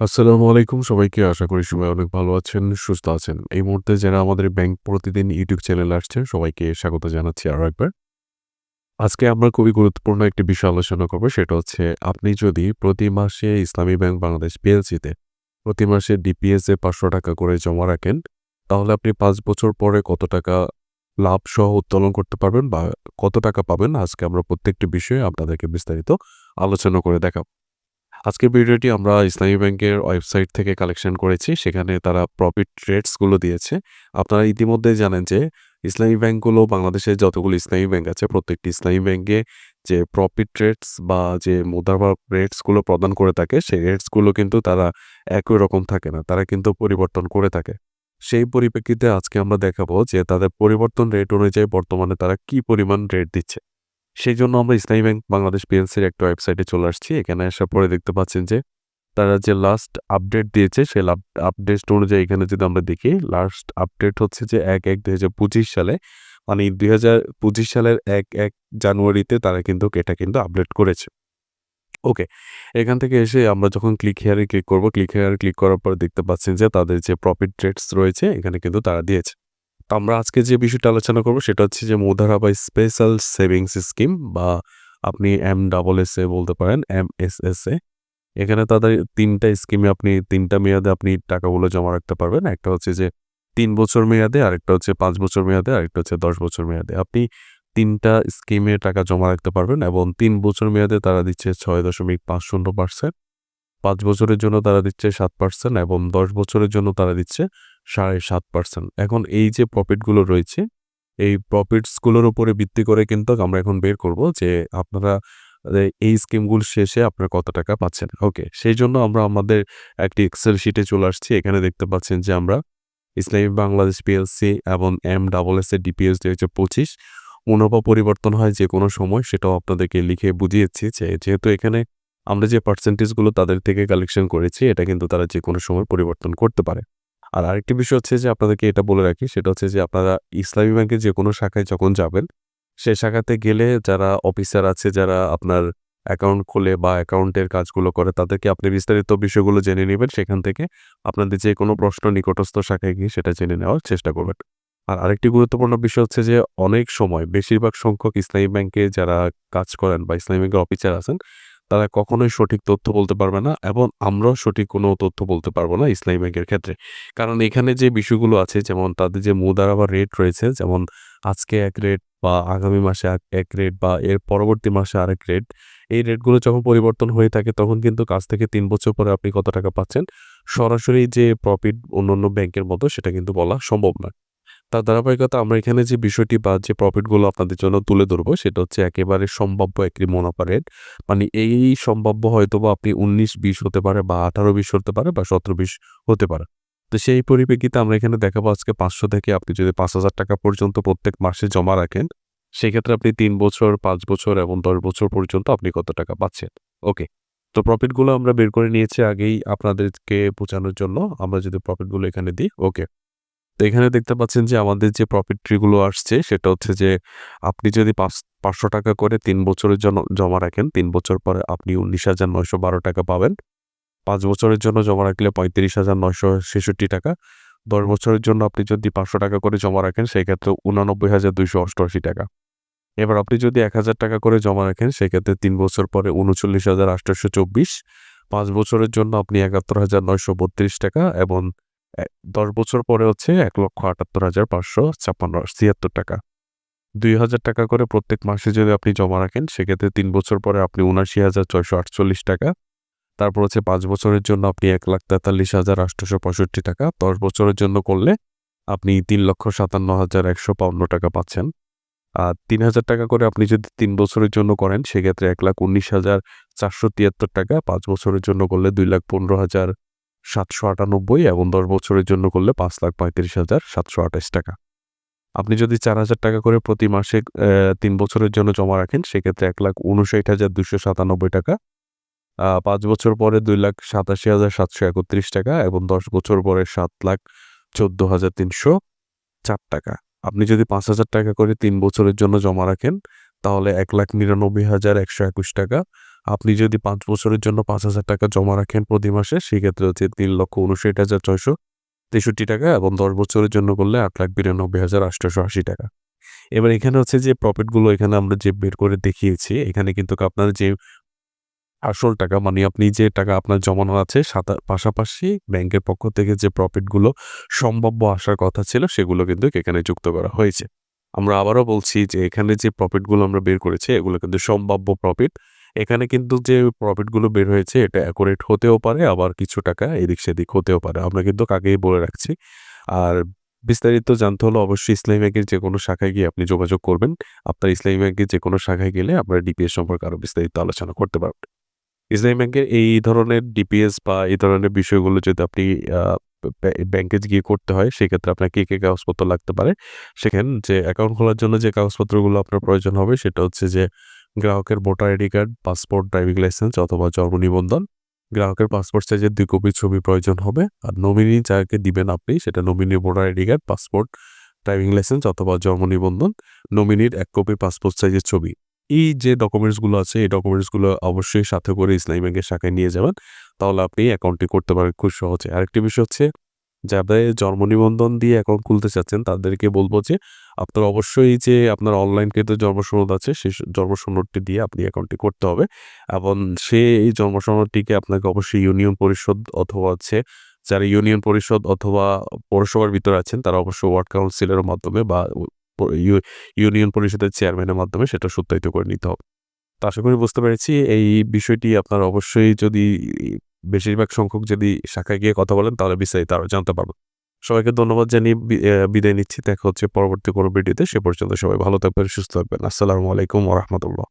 আসসালামু আলাইকুম সবাইকে আশা করি সবাই অনেক ভালো আছেন, সুস্থ আছেন। এই মুহূর্তে যারা আমাদের ব্যাংক প্রতিদিন ইউটিউব চ্যানেল আসছেন সবাইকে স্বাগত জানাচ্ছি আরও একবার। আজকে আমরা খুবই গুরুত্বপূর্ণ একটি বিষয় আলোচনা করব সেটা হচ্ছে আপনি যদি প্রতি মাসে ইসলামী ব্যাংক বাংলাদেশ পিএলসিতে প্রতি মাসে ডিপিএস এ ৳৫০০ করে জমা রাখেন, তাহলে আপনি পাঁচ বছর পরে কত টাকা লাভ সহ উত্তোলন করতে পারবেন বা কত টাকা পাবেন আজকে আমরা প্রত্যেকটি বিষয়ে আপনাদেরকে বিস্তারিত আলোচনা করে দেখাবো। আজকের ভিডিওটি আমরা ইসলামী ব্যাংকের ওয়েবসাইট থেকে কালেকশন করেছি। সেখানে তারা প্রফিট রেটসগুলো দিয়েছে। আপনারা ইতিমধ্যেই জানেন যে ইসলামী ব্যাংকগুলো বাংলাদেশের যতগুলো ইসলামী ব্যাংক আছে, প্রত্যেকটি ইসলামী ব্যাংকে যে প্রফিট রেটস বা যে মুদ্রা রেটসগুলো প্রদান করে থাকে, সেই রেটসগুলো কিন্তু তারা একই রকম থাকে না। তারা কিন্তু পরিবর্তন করে থাকে। সেই পরিপ্রেক্ষিতে আজকে আমরা দেখাবো যে তাদের পরিবর্তন রেট অনুযায়ী বর্তমানে তারা কি পরিমাণ রেট দিচ্ছে। সেইজন্য আমরা ইসলামী ব্যাংক বাংলাদেশ পিএলসির একটা ওয়েবসাইটে চলে আসছি। এখানে আসার পরে দেখতে পাচ্ছেন যে তারা যে লাস্ট আপডেট দিয়েছে সেই আপডেট অনুযায়ী এখানে যদি আমরা দেখি লাস্ট আপডেট হচ্ছে যে ১-১-২০২৫ সালে মানে ২০২৫ সালের ১-১ জানুয়ারিতে তারা কিন্তু এটা কিন্তু আপডেট করেছে। ওকে। এখান থেকে এসে আমরা যখন ক্লিক হেয়ারে ক্লিক করব, ক্লিক হিয়ার ক্লিক করার পর দেখতে পাচ্ছেন যে তাদের যে প্রফিট রেটস রয়েছে এখানে কিন্তু তারা দিয়েছে। আমরা আজকে যে বিষয়টা আলোচনা করব সেটা হচ্ছে যে মুদারা বা স্পেশাল সেভিংস স্কিম বা আপনি এমএসএসএ বলতে পারেন এম এস এস এ এখানে তাদের তিনটা স্কিমে আপনি তিনটা মেয়াদে আপনি টাকাগুলো জমা রাখতে পারবেন। একটা হচ্ছে যে তিন বছর মেয়াদে, আরেকটা হচ্ছে পাঁচ বছর মেয়াদে, আরেকটা হচ্ছে ১০ বছর মেয়াদে। আপনি তিনটা স্কিমে টাকা জমা রাখতে পারবেন এবং তিন বছর মেয়াদে তারা দিচ্ছে ৬.৫০% ৫ বছরের জন্য তারা দিচ্ছে সাত পার্সেন্ট এবং ১০ বছরের জন্য তারা দিচ্ছে ৭.৫% এখন এই যে প্রফিটগুলো রয়েছে, এই প্রফিটসগুলোর উপরে ভিত্তি করে কিন্তু আমরা এখন বের করব যে আপনারা এই স্কিমগুলো শেষে আপনারা কত টাকা পাচ্ছেন। ওকে। সেই জন্য আমরা আমাদের একটি এক্সেল শিটে চলে আসছি। এখানে দেখতে পাচ্ছেন যে আমরা ইসলামী বাংলাদেশ পিএলসি এবং এম ডাবল এস এর ডিপিএস দিয়েছে ২৫ মুনাফা পরিবর্তন হয় যে কোনো সময় সেটাও আপনাদেরকে লিখে বুঝিয়েছি যে যেহেতু এখানে আমরা যে পার্সেন্টেজগুলো তাদের থেকে কালেকশন করেছি এটা কিন্তু তারা যে কোনো সময় পরিবর্তন করতে পারে। আর আরেকটি বিষয় হচ্ছে যে আপনাদেরকে এটা বলে রাখি সেটা হচ্ছে যে আপনারা ইসলামী ব্যাংকের যে কোনো শাখায় যখন যাবেন, সে শাখাতে গেলে যারা অফিসার আছে যারা আপনার অ্যাকাউন্ট খোলে বা অ্যাকাউন্টের কাজগুলো করে তাদেরকে আপনি বিস্তারিত বিষয়গুলো জেনে নেবেন সেখান থেকে আপনাদের যে কোনো প্রশ্ন নিকটস্থ শাখায় গিয়ে সেটা জেনে নেওয়ার চেষ্টা করবেন। আর আরেকটি গুরুত্বপূর্ণ বিষয় হচ্ছে যে অনেক সময় বেশিরভাগ সংখ্যক ইসলামী ব্যাংকে যারা কাজ করেন বা ইসলামী ব্যাংকের অফিসার আছেন, তারা কখনোই সঠিক তথ্য বলতে পারবে না এবং আমরাও সঠিক কোনো তথ্য বলতে পারব না ইসলামী ব্যাংকের ক্ষেত্রে। কারণ এখানে যে বিষয়গুলো আছে যেমন তাদের যে মুদারা বা রেট রয়েছে যেমন আজকে এক রেট বা আগামী মাসে এক রেট বা এর পরবর্তী মাসে আরেক রেট। এই রেটগুলো যখন পরিবর্তন হয়ে থাকে তখন কিন্তু কাজ থেকে তিন বছর পরে আপনি কত টাকা পাচ্ছেন, সরাসরি যে প্রফিট অন্যান্য ব্যাংকের মতো সেটা কিন্তু বলা সম্ভব নয়। তার ধারাবাহিকতা আমরা এখানে যে বিষয়টি বা যে প্রফিটগুলো আপনাদের জন্য তুলে ধরবো সেটা হচ্ছে একেবারে সম্ভাব্য একটি মুনাফা রেট। মানে এই সম্ভাব্য হয়তো বা আপনি উনিশ বিশ হতে পারে বা ১৮-২০ হতে পারে বা ১৭-২০ হতে পারে। তো সেই পরিপ্রেক্ষিতে আমরা এখানে দেখাবো আজকে ৫০০ থেকে আপনি যদি ৳৫,০০০ পর্যন্ত প্রত্যেক মাসে জমা রাখেন, সেক্ষেত্রে আপনি তিন বছর, পাঁচ বছর এবং ১০ বছর পর্যন্ত আপনি কত টাকা পাচ্ছেন। ওকে। তো প্রফিটগুলো আমরা বের করে নিয়েছি আগেই আপনাদেরকে বোঝানোর জন্য। আমরা যদি প্রফিটগুলো এখানে দিই, ওকে। তো এখানে দেখতে পাচ্ছেন যে আমাদের যে প্রফিট ট্রি গুলো আসছে সেটা হচ্ছে যে আপনি যদি পাঁচ ৳৫০০ করে তিন বছরের জন্য জমা রাখেন, তিন বছর পরে আপনি ৳১৯,৯১২ পাবেন। পাঁচ বছরের জন্য জমা রাখলে ৳৩৫,৯৬৬ ১০ বছরের জন্য আপনি যদি ৳৫০০ করে জমা রাখেন সেক্ষেত্রে ৳৮৯,২৮৮ এবার আপনি যদি ৳১,০০০ করে জমা রাখেন সেক্ষেত্রে তিন বছর পরে উনচল্লিশ হাজার আটশো ৫ বছরের জন্য আপনি ৳৭১,৯৩২ এবং ১০ বছর পরে হচ্ছে ৳১,৭৮,৫৫৬ ৳২,০০০ করে প্রত্যেক মাসে যদি আপনি জমা রাখেন সেক্ষেত্রে তিন বছর পরে আপনি ৳৭৯,৬৪৮ তারপর হচ্ছে পাঁচ বছরের জন্য আপনি ৳১,৪৩,৮৬৫ ১০ বছরের জন্য করলে আপনি ৳৩,৫৭,১৫২ পাচ্ছেন। আর ৳৩,০০০ করে আপনি যদি তিন বছরের জন্য করেন সেক্ষেত্রে ৳১,১৯,৪৭৩ ৫ বছরের জন্য করলে ৳২,১৫,৭৯৮ এবং ১০ বছরের জন্য করলে ৳৫,৩৫,৭২৮ আপনি যদি ৳৪,০০০ করে প্রতি মাসে তিন বছরের জন্য জমা রাখেন সেক্ষেত্রে এক লাখ উনষাট হাজার দুশো সাতানব্বই টাকা পাঁচ বছর পরে ৳২,৮৭,৭৩১ এবং ১০ বছর পরে ৳৭,১৪,৩০৪ আপনি যদি ৳৫,০০০ করে তিন বছরের জন্য জমা রাখেন তাহলে ৳১,৯৯,১২১ আপনি যদি পাঁচ বছরের জন্য ৳৫,০০০ জমা রাখেন প্রতি মাসে সেক্ষেত্রে হচ্ছে ৳৩,৬৯,৬63 এবং ১০ বছরের জন্য করলে ৳৮,৯২,৮৮০ এবার এখানে হচ্ছে যে প্রফিটগুলো এখানে আমরা যে বের করে দেখিয়েছি এখানে কিন্তু আপনার যে আসল টাকা মানে আপনি যে টাকা আপনার জমানো আছে সাঁতার পাশাপাশি ব্যাংকের পক্ষ থেকে যে প্রফিটগুলো সম্ভাব্য আসার কথা ছিল সেগুলো কিন্তু এখানে যুক্ত করা হয়েছে। আমরা আবারও বলছি যে এখানে যে প্রফিটগুলো আমরা বের করেছি এগুলো কিন্তু সম্ভাব্য প্রফিট। এখানে কিন্তু যে প্রফিটগুলো বের হয়েছে এটা অ্যাকুরেট হতেও পারে আবার কিছু টাকা এদিক সেদিক হতেও পারে। আমরা কিন্তু আগেই বলে রাখছি। আর বিস্তারিত জানতে হলে অবশ্যই ইসলামী ব্যাংকের যে কোনো শাখায় গিয়ে আপনি যোগাযোগ করবেন। আপনার ইসলামী ব্যাংকের যে কোনো শাখায় গেলে আপনারা ডিপিএস সম্পর্কে আরও বিস্তারিত আলোচনা করতে পারবেন। ইসলামী ব্যাংকের এই ধরনের ডিপিএস বা এই ধরনের বিষয়গুলো যদি আপনি ব্যাংকে গিয়ে করতে হয় সেক্ষেত্রে আপনার কি, কি কাগজপত্র লাগতে পারে? সেখানে যে অ্যাকাউন্ট খোলার জন্য যে কাগজপত্রগুলো আপনার প্রয়োজন হবে সেটা হচ্ছে যে গ্রাহকের voter ID card, passport, driving licence অথবা জন্ম নিবন্ধন। গ্রাহকের পাসপোর্ট সাইজের দুই কপি ছবি প্রয়োজন হবে। আর নমিনি যাকে দিবেন আপনি সেটা nominee voter ID card, passport, driving licence অথবা জন্ম নিবন্ধন, নমিনির এক কপি পাসপোর্ট সাইজের ছবি। এই যে ডকুমেন্টসগুলো আছে এই ডকুমেন্টসগুলো অবশ্যই সাথে করে ইসলামী ব্যাংকের শাখায় নিয়ে যাবেন। তাহলে আপনি অ্যাকাউন্টটি করতে পারেন খুব সহজে। আরেকটি বিষয় হচ্ছে যাদের জন্ম নিবন্ধন দিয়ে অ্যাকাউন্ট খুলতে চাচ্ছেন, তাদেরকে বলব যে, আপনার অবশ্যই যে আপনার অনলাইনকৃত জন্ম সনদ আছে সেই জন্ম সনদটি দিয়ে আপনি অ্যাকাউন্টটি করতে হবে এবং সে এই জন্ম সনদটিকে আপনাকে অবশ্যই ইউনিয়ন পরিষদ অথবা আছে যারা ইউনিয়ন পরিষদ অথবা পৌরসভার ভিতরে আছেন, তারা অবশ্যই ওয়ার্ড কাউন্সিলের মাধ্যমে বা ইউ ইউনিয়ন পরিষদের চেয়ারম্যানের মাধ্যমে সেটা সত্যায়িত করে নিতে হবে। আশা করি বুঝতে পেরেছি এই বিষয়টি আপনার অবশ্যই যদি বেশিরভাগ সংখ্যক যদি শাখায় গিয়ে কথা বলেন তাহলে বিস্তারিত আরও জানতে পারবেন। সবাইকে ধন্যবাদ জানিয়ে বিদায় নিচ্ছি। দেখা হচ্ছে পরবর্তী কোনো ভিডিওতে। সে পর্যন্ত সবাই ভালো থাকবেন, সুস্থ থাকবেন। আসসালামু আলাইকুম রাহমাতুল্লাহ।